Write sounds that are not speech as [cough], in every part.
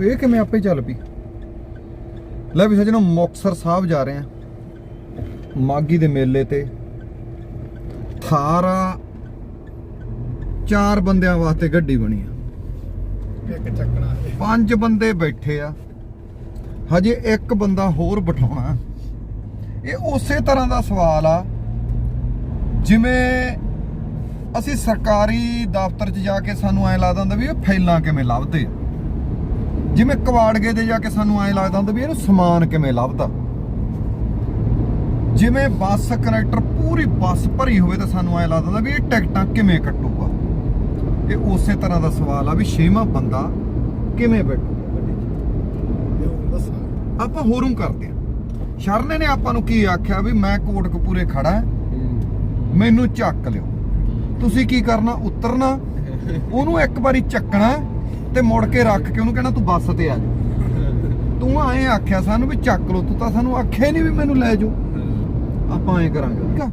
ਇਹ ਕਿਵੇਂ ਆਪੇ ਚੱਲ ਪਈ। ਲੈ ਵੀ ਸੱਜਣੋ ਮੁਕਤਸਰ ਸਾਹਿਬ ਜਾ ਰਹੇ ਆ ਮਾਗੀ ਦੇ ਮੇਲੇ ਤੇ ਥਾਰਾ ਚਾਰ ਬੰਦਿਆਂ ਵਾਸਤੇ ਗੱਡੀ ਬਣੀ ਆ। ਇੱਕ ਚੱਕਣਾ ਪੰਜ ਬੰਦੇ ਬੈਠੇ ਆ। ਹਜੇ ਇੱਕ ਬੰਦਾ ਹੋਰ ਬਿਠਾਉਣਾ। ਇਹ ਉਸੇ ਤਰ੍ਹਾਂ ਦਾ ਸਵਾਲ ਆ ਜਿਵੇਂ ਅਸੀਂ ਸਰਕਾਰੀ ਦਫ਼ਤਰ 'ਚ ਜਾ ਕੇ ਸਾਨੂੰ ਐ ਲੱਗਦਾ ਹੁੰਦਾ ਵੀ ਇਹ ਫਾਈਲਾਂ ਕਿਵੇਂ ਲੱਭਦੇ ਆ। ਜਿਵੇਂ ਕਵਾੜਗੇ ਤੇ ਜਾ ਕੇ ਸਾਨੂੰ ਐ ਲੱਗਦਾ ਹੁੰਦਾ ਵੀ ਇਹਨੂੰ ਸਮਾਨ ਕਿਵੇਂ ਲੱਭਦਾ। ਜਿਵੇਂ ਬੱਸ ਕਨੈਕਟਰ ਪੂਰੀ ਬੱਸ ਭਰੀ ਹੋਵੇ ਤਾਂ ਸਾਨੂੰ ਐ ਲੱਗਦਾ ਹੁੰਦਾ ਵੀ ਇਹ ਟਿਕਟਾਂ ਕਿਵੇਂ ਕੱਟੂਗਾ। ਇਹ ਉਸੇ ਤਰ੍ਹਾਂ ਦਾ ਸਵਾਲ ਆ ਵੀ ਛੇਵਾਂ ਬੰਦਾ ਕਿਵੇਂ ਬੈਠੂਗਾ ਗੱਡੀ 'ਚ? ਦੱਸਾਂ। ਆਪਾਂ ਹੋਰੋਂ ਕਰਦੇ ਆ ਸ਼ਰਨੇ ਨੇ ਆਪਾਂ ਨੂੰ ਕੀ ਆਖਿਆ ਵੀ ਮੈਂ ਕੋਟਕਪੂਰੇ ਖੜਾ ਮੈਨੂੰ ਚੱਕ ਲਿਓ। ਤੁਸੀਂ ਕੀ ਕਰਨਾ? ਉਤਰਨਾ। ਉਹਨੂੰ ਇੱਕ ਵਾਰੀ ਚੱਕਣਾ। ਤੇ ਮੁੜ ਕੇ ਰੱਖ ਕੇ ਉਹਨੂੰ ਕਹਿਣਾ ਤੂੰ ਬੱਸ ਤੇ ਆ ਜਾ। ਤੂੰ ਐਂ ਆਖਿਆ ਸਾਨੂੰ ਵੀ ਚੱਕ ਲਓ, ਤੂੰ ਤਾਂ ਸਾਨੂੰ ਆਖਿਆ ਨਹੀਂ ਵੀ ਮੈਨੂੰ ਲੈ ਜਾਓ। ਆਪਾਂ ਐਂ ਕਰਾਂਗੇ, ਠੀਕ ਆ?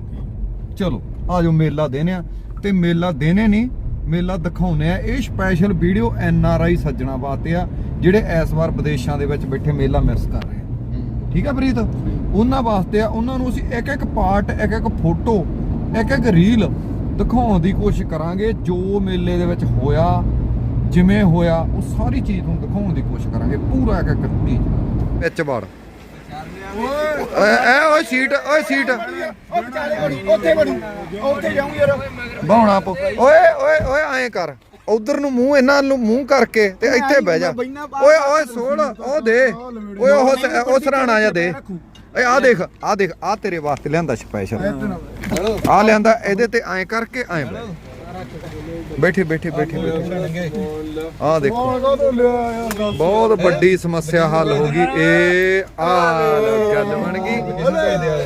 ਚਲੋ, ਆ ਜਾਓ ਮੇਲਾ ਦੇਨੇ ਆ ਤੇ ਮੇਲਾ ਦੇਨੇ ਨਹੀਂ ਮੇਲਾ ਦਿਖਾਉਨੇ ਆ। ਇਹ special video N R I ਸੱਜਣਾ ਵਾਸਤੇ ਆ, ਜਿਹੜੇ ਇਸ ਵਾਰ ਵਿਦੇਸ਼ਾਂ ਦੇ ਵਿੱਚ ਬੈਠੇ ਮੇਲਾ ਮਿਸ ਕਰ ਰਹੇ ਆ। ਠੀਕ ਆ ਪ੍ਰੀਤ? ਉਹਨਾਂ ਵਾਸਤੇ ਆ, ਉਹਨਾਂ ਨੂੰ ਅਸੀਂ ਇੱਕ ਇੱਕ ਪਾਰਟ, ਇੱਕ ਇੱਕ ਫੋਟੋ ਇੱਕ ਇੱਕ ਰੀਲ ਦਿਖਾਉਣ ਦੀ ਕੋਸ਼ਿਸ਼ ਕਰਾਂਗੇ। ਜੋ ਮੇਲੇ ਦੇ ਵਿੱਚ ਹੋਇਆ ਜਿਵੇਂ ਹੋਇਆ ਉਹ ਸਾਰੀ ਚੀਜ਼ ਨੂੰ ਦਿਖਾਉਣ ਦੀ ਕੋਸ਼ਿਸ਼ ਕਰਾਂਗੇ। ਪੂਰਾ ਇੱਕ ਇੱਕ ਚੀਜ਼ ਵਿੱਚ ਵੜ ਓਏ। ਐ ਓਏ ਸੀਟ ਓਏ ਸੀਟ। ਉੱਥੇ ਬੜੀ ਉੱਥੇ ਜਾਊਂ ਯਾਰ ਬਾਉਣਾ ਪੋ ਓਏ ਓਏ ਓਏ ਐਂ ਕਰ। ਉਧਰ ਨੂੰ ਮੂੰਹ ਇਹਨਾਂ ਨੂੰ ਮੂੰਹ ਕਰਕੇ ਤੇ ਇੱਥੇ ਬਹਿ ਜਾ। ਓਏ ਓਏ ਸੋੜ ਉਹ ਦੇ। ਓਏ ਉਹ ਉਹ ਸਰਾਣਾ ਜਾ ਦੇ। ਓਏ ਆ ਦੇਖ ਆ ਦੇਖ ਆ ਤੇਰੇ ਵਾਸਤੇ ਲਿਆਂਦਾ ਸਪੈਸ਼ਲ ਆ ਲਿਆਂਦਾ ਇਹਦੇ ਤੇ ਐਂ ਕਰਕੇ ਐਂ ਬਹਿ। ਬੈਠੇ ਬੈਠੇ ਬੈਠੇ ਬੈਠੇ। ਆ ਦੇਖੋ। ਬਹੁਤ ਵੱਡੀ ਸਮੱਸਿਆ ਹੱਲ ਹੋ ਗਈ। ਇਹ ਆ ਗੱਲ ਬਣ ਗਈ।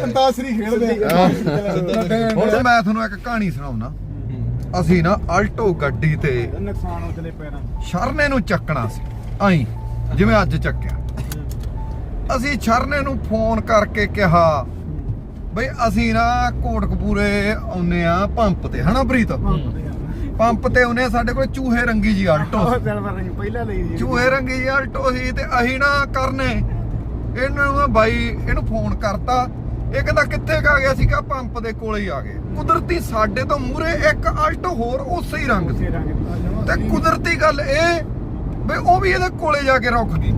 ਅੰਤਾਸਰੀ ਖੇਡਦੇ। ਹੁਣ ਮੈਂ ਤੁਹਾਨੂੰ ਇੱਕ ਕਹਾਣੀ ਸੁਣਾਉਣਾ ਅਸੀਂ ਨਾ ਆਲਟੋ ਗੱਡੀ ਤੇ ਨੁਕਸਾਨ ਹੋ ਚਲੇ ਪੈਰਾਂ ਸ਼ਰਨੇ ਨੂੰ ਚੱਕਣਾ ਸੀ। ਆਈ ਜਿਵੇਂ ਅੱਜ ਚੱਕਿਆ। ਅਸੀਂ ਸ਼ਰਨੇ ਨੂੰ ਫੋਨ ਕਰਕੇ ਕਿਹਾ ਬਈ ਅਸੀਂ ਨਾ ਕੋਟਕਪੂਰੇ ਆਉਨੇ ਆ ਪੰਪ ਤੇ ਹਨਾ ਪ੍ਰੀਤ? ਪੰਪ ਤੇ। ਆਉਨੇ ਆ ਸਾਡੇ ਕੋਲ ਚੂਹੇ ਰੰਗੀ ਜੀ ਆਲਟੋ ਪਹਿਲਾਂ ਲਈ ਸੀ। ਚੂਹੇ ਰੰਗੀ ਜੀ ਆਲਟੋ ਸੀ ਤੇ ਅਸੀਂ ਨਾ ਕਰਨੇ। ਇਹਨਾਂ ਨੂੰ ਬਾਈ ਇਹਨੂੰ ਫੋਨ ਕਰਤਾ। ਇਹ ਕਹਿੰਦਾ ਕਿੱਥੇ ਕਾ ਗਿਆ ਸੀਗਾ? ਪੰਪ ਦੇ ਕੋਲੇ ਹੀ ਆ ਗਏ। ਕੁਦਰਤੀ ਸਾਡੇ ਤੋਂ ਮੂਰੇ ਇੱਕ ਆਲਟੋ ਹੋਰ ਉਸੇ ਹੀ ਰੰਗ ਸੀ। ਤੇ ਕੁਦਰਤੀ ਗੱਲ ਇਹ ਵੀ ਉਹ ਵੀ ਇਹਦੇ ਕੋਲੇ ਜਾ ਕੇ ਰੁਕ ਗਈ।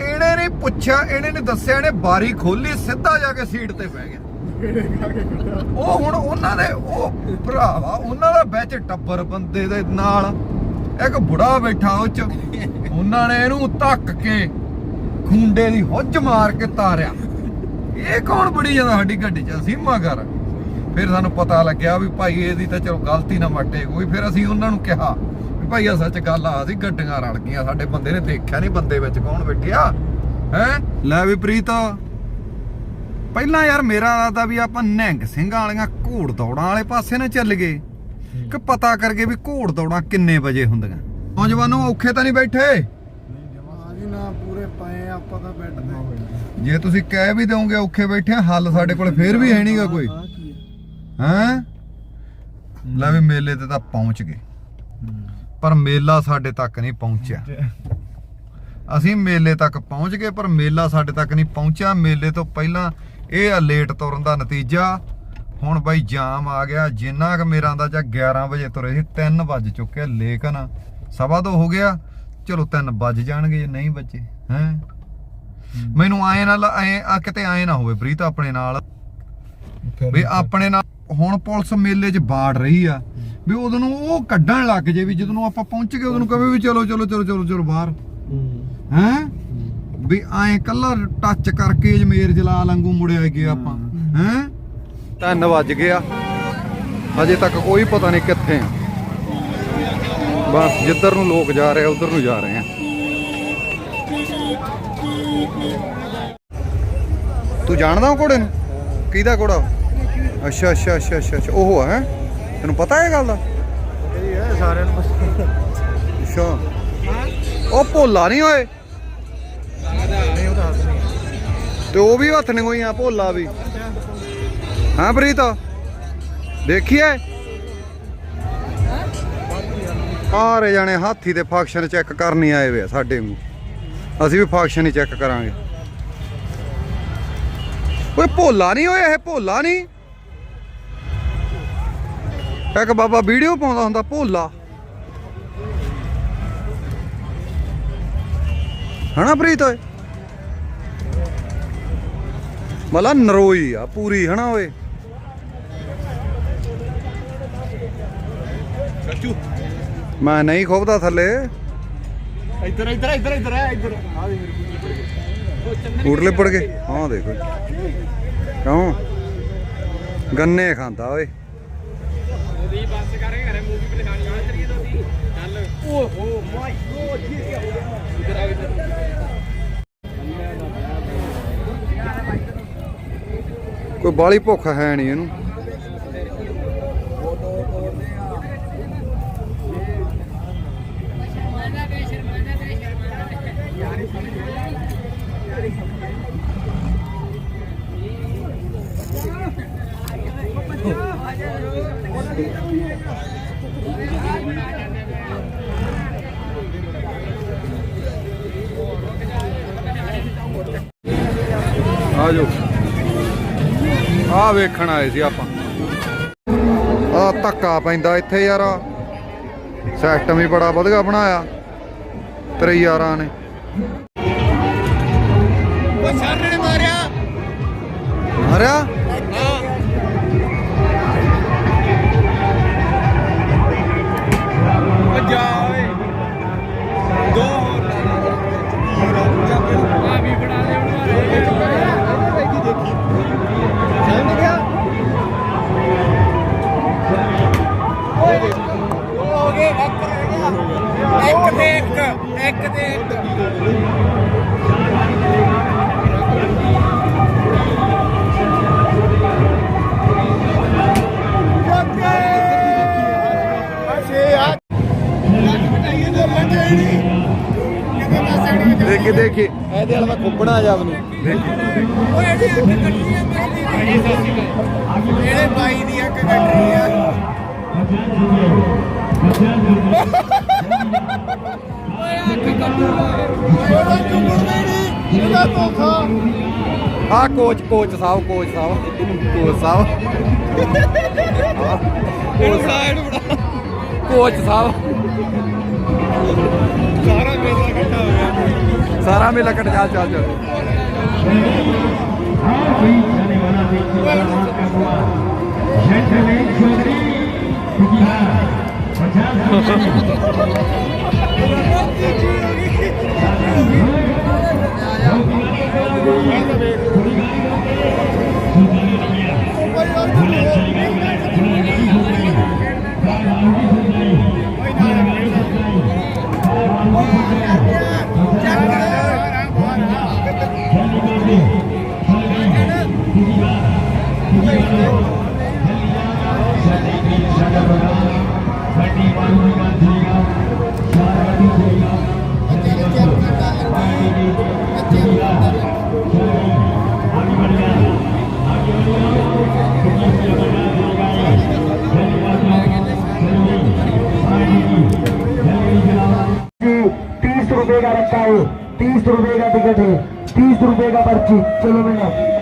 ਇਹਨੇ ਨੇ ਪੁੱਛਿਆ ਇਹਨੇ ਨੇ ਦੱਸਿਆ ਇਹਨੇ ਬਾਰੀ ਖੋਲੀ ਸਿੱਧਾ ਜਾ ਕੇ ਸੀਟ ਤੇ ਬਹਿ ਗਿਆ। ਉਹ ਹੁਣ ਉਹਨਾਂ ਦੇ, ਉਹ ਭਰਾਵਾ, ਉਹਨਾਂ ਦਾ ਵਿੱਚ ਟੱਬਰ ਬੰਦੇ ਦੇ ਨਾਲ ਇੱਕ ਬੁੜਾ ਬੈਠਾ ਉਹ ਚ। ਉਹਨਾਂ ਨੇ ਇਹਨੂੰ ਧੱਕ ਕੇ ਖੁੰਡੇ ਦੀ ਹੁੱਜ ਮਾਰ ਕੇ ਤਾਰਿਆ। ਇਹ ਕੌਣ ਬੜੀ ਜਾਂਦਾ ਸਾਡੀ ਗੱਡੀ ਚ ਅਸੀਂ ਮਗਰ ਫਿਰ ਸਾਨੂੰ ਪਤਾ ਲੱਗਿਆ ਵੀ ਭਾਈ ਇਹਦੀ ਤਾਂ ਚਲੋ ਗਲਤੀ ਨਾ ਮੱਟੇ ਕੋਈ। ਫਿਰ ਅਸੀਂ ਉਹਨਾਂ ਨੂੰ ਕਿਹਾ ਵੀ ਭਾਈ ਆ ਸੱਚ ਗੱਲ ਆ ਸੀ ਗੱਡੀਆਂ ਰਲ ਗਈਆਂ, ਸਾਡੇ ਬੰਦੇ ਨੇ ਦੇਖਿਆ ਨਹੀਂ ਬੰਦੇ ਵਿੱਚ ਕੌਣ ਬੈਠਿਆ। ਹੈ? ਲੈ ਵੀ ਪ੍ਰੀਤ। ਪਹਿਲਾਂ ਯਾਰ ਮੇਰਾ ਇਰਾਦਾ ਵੀ ਆਪਾਂ ਨਿਹੰਗ ਸਿੰਘਾਂ ਵਾਲੀਆਂ ਘੋੜ ਦੌੜਾਂ ਵਾਲੇ ਪਾਸੇ ਨਾ ਚੱਲ ਗਏ। ਕਿ ਪਤਾ ਕਰਕੇ ਵੀ ਘੋੜ ਦੌੜਾਂ ਕਿੰਨੇ ਵਜੇ ਹੁੰਦੀਆਂ। ਨੌਜਵਾਨੋ ਔਖੇ ਤਾਂ ਨਹੀਂ ਬੈਠੇ? ਜੀ ਨਾ ਪੂਰੇ ਪਏ ਆਪਾਂ ਤਾਂ ਬੈੱਡ ਤੇ ਜੇ ਤੁਸੀਂ ਕਹਿ ਵੀ ਦਿਓਗੇ ਔਖੇ ਬੈਠੇ ਹੱਲ ਸਾਡੇ ਕੋਲ ਫੇਰ ਵੀ ਹੈ ਨਹੀਂਗਾ ਕੋਈ। ਹੈਂ? ਲੈ ਵੀ ਮੇਲੇ ਤੇ ਤਾਂ ਪਹੁੰਚ ਗਏ। ਪਰ ਮੇਲਾ ਸਾਡੇ ਤੱਕ ਨਹੀਂ ਪਹੁੰਚਿਆ। ਅਸੀਂ ਮੇਲੇ ਤੱਕ ਪਹੁੰਚ ਗਏ ਪਰ ਮੇਲਾ ਸਾਡੇ ਤੱਕ ਨਹੀਂ ਪਹੁੰਚਿਆ। ਮੇਲੇ ਤੋਂ ਪਹਿਲਾਂ ਇਹ ਆ ਲੇਟ ਤੁਰਨ ਦਾ ਨਤੀਜਾ। ਹੁਣ ਬਾਈ ਜਾਮ ਆ ਗਿਆ। ਜਿੰਨਾ ਕ ਮੇਰਾ ਅੰਦਾਜ਼ਾ 11 ਵਜੇ ਤੁਰੇ ਸੀ 3 ਵੱਜ ਚੁੱਕੇ ਲੇਕਿਨ ਸਵਾ ਦੋ ਹੋ ਗਿਆ। ਚਲੋ 3 ਵੱਜ ਜਾਣਗੇ ਜੇ ਨਹੀਂ ਵੱਜੇ ਹੈ? ਮੈਨੂੰ ਆਏ ਨਾਲ ਐ ਆ ਕਿਤੇ ਆਏ ਨਾ ਹੋਵੇ ਪ੍ਰੀਤ ਆਪਣੇ ਨਾਲ। ਵੀ ਆਪਣੇ ਨਾਲ ਹੁਣ ਪੁਲਿਸ ਮੇਲੇ 'ਚ ਬਾੜ ਰਹੀ ਆ। ਵੀ ਉਦੋਂ ਨੂੰ ਉਹ ਕੱਢਣ ਲੱਗ ਜੇ ਵੀ ਜਦੋਂ ਆਪਾਂ ਪਹੁੰਚ ਗਏ ਉਦੋਂ ਨੂੰ ਕਹੇ ਵੀ ਚਲੋ ਚਲੋ ਚਲੋ ਚਲੋ ਚਲੋ ਬਾਹਰ। ਹੈ? ਵੀ ਐਂ ਕੱਲਾ ਟੱਚ ਕਰਕੇ ਜਮੇਰ ਜਲਾਲ ਵਾਂਗੂ ਮੁੜਿਆ ਗਏ ਆਪਾਂ ਹੈ? 3 ਵੱਜ ਗਿਆ। ਹਜੇ ਤੱਕ ਕੋਈ ਪਤਾ ਨਹੀਂ ਕਿੱਥੇ ਆ। ਬਸ ਜਿੱਧਰ ਨੂੰ ਲੋਕ ਜਾ ਰਹੇ ਆ ਉਧਰ ਨੂੰ ਜਾ ਰਹੇ ਆ। ਤੂੰ ਜਾਣਦਾ ਉਹ ਘੋੜੇ ਨੂੰ? ਕਿਹਦਾ ਘੋੜਾ? ਅੱਛਾ ਅੱਛਾ ਅੱਛਾ ਅੱਛਾ ਅੱਛਾ ਉਹ ਹੈ? ਤੈਨੂੰ ਪਤਾ ਇਹ ਗੱਲ ਦਾ? ਇਹ ਸਾਰਿਆਂ ਨੂੰ ਅੱਛਾ। ਉਹ ਭੋਲਾ ਨਹੀਂ ਹੋਏ ਤੇ ਉਹ ਵੀ ਹੱਥ ਨੇ ਭੋਲਾ ਵੀ। ਹਾਂ, ਪ੍ਰੀਤ? ਦੇਖੀਏ? ਸਾਰੇ ਜਾਣੇ ਹਾਥੀ ਦੇ ਫੰਕਸ਼ਨ ਚੈੱਕ ਕਰਨੀ ਆਏ ਵੇ ਸਾਡੇ ਨੂੰ ਅਸੀਂ ਵੀ ਫੰਕਸ਼ਨ ਹੀ ਚੈੱਕ ਕਰਾਂਗੇ। ਓਏ, ਭੋਲਾ ਨਹੀਂ ਓਏ, ਇਹ ਭੋਲਾ ਨਹੀਂ ਇੱਕ ਬਾਬਾ ਵੀਡੀਓ ਪਾਉਂਦਾ ਹੁੰਦਾ, ਭੋਲਾ। ਹਨਾ, ਪ੍ਰੀਤ ਓਏ? ਮਲਾ ਨਰੋਈ ਆ ਪੂਰੀ ਹਨਾ ਓਏ? ਚਾਚੂ। ਮੈਂ ਨਹੀਂ ਖੋਬਦਾ ਥੱਲੇ। ਇੱਧਰ ਇੱਧਰ ਇੱਧਰ ਇੱਧਰ ਆ ਇੱਧਰ। ਆ ਦੇ ਮੇਰੇ ਬੂਟ ਲਿਪੜ ਗਏ ਹਾਂ ਦੇਖੋ। ਕਿਉਂ? ਗੰਨੇ ਖਾਂਦਾ ਓਏ। ਓਹੋ ਮਾਈ ਗੋਡ ਇਹ ਕੀ ਹੋ ਗਿਆ? ਕੋਈ ਬਾਲੀ ਭੁੱਖ ਹੈ ਨਹੀਂ ਇਹਨੂੰ। ਆ ਆ ਵੇਖਣ ਆਏ ਸੀ ਆਪਾਂ। ਆ ਧੱਕਾ ਪੈਂਦਾ ਇੱਥੇ ਯਾਰ ਸਿਸਟਮ ਹੀ ਬੜਾ ਵਧੀਆ ਬਣਾਇਆ ਤੇਰੇ ਯਾਰਾਂ ਨੇ। ਉਹ ਨੇ ਮਾਰਿਆ। ਮਾਰਿਆ? ਇਹਦੇ ਵਾਲਾ ਮੈਂ ਖੁੱਬਣਾ ਜਾ ਓਏ ਇਹਦੀ ਆ ਮਛਲੀ ਦੀ ਇਹਦੇ ਬਾਈ ਦੀ ਅੱਖ ਕੱਟ ਰਹੀ ਆ ਓਏ ਅੱਖ ਕੱਟੂ ਓਏ ਉਹਦਾ ਚੁੰਮੜਦੇ ਨਹੀਂ ਇਹਦਾ ਧੋਖਾ ਆ ਕੋਚ ਕੋਚ ਸਾਹਿਬ ਕੋਚ ਸਾਹਿਬ ਕੋਚ ਸਾਹਿਬ। ਇਹਨੂੰ ਕੋਚ ਸਾਹਿਬ। ਸਾਰਾ ਮੇਲਾ ਇਕੱਠਾ ਹੋ ਗਿਆ। ਸਾਰਾ ਮੇਲਾ ਕੱਟ ਚੱਲ ਚੱਲ ਚੱਲ [laughs] तीस रुपए का रखा है, तीस रुपए का टिकट है, तीस रुपए का पर्ची। चलो बेटा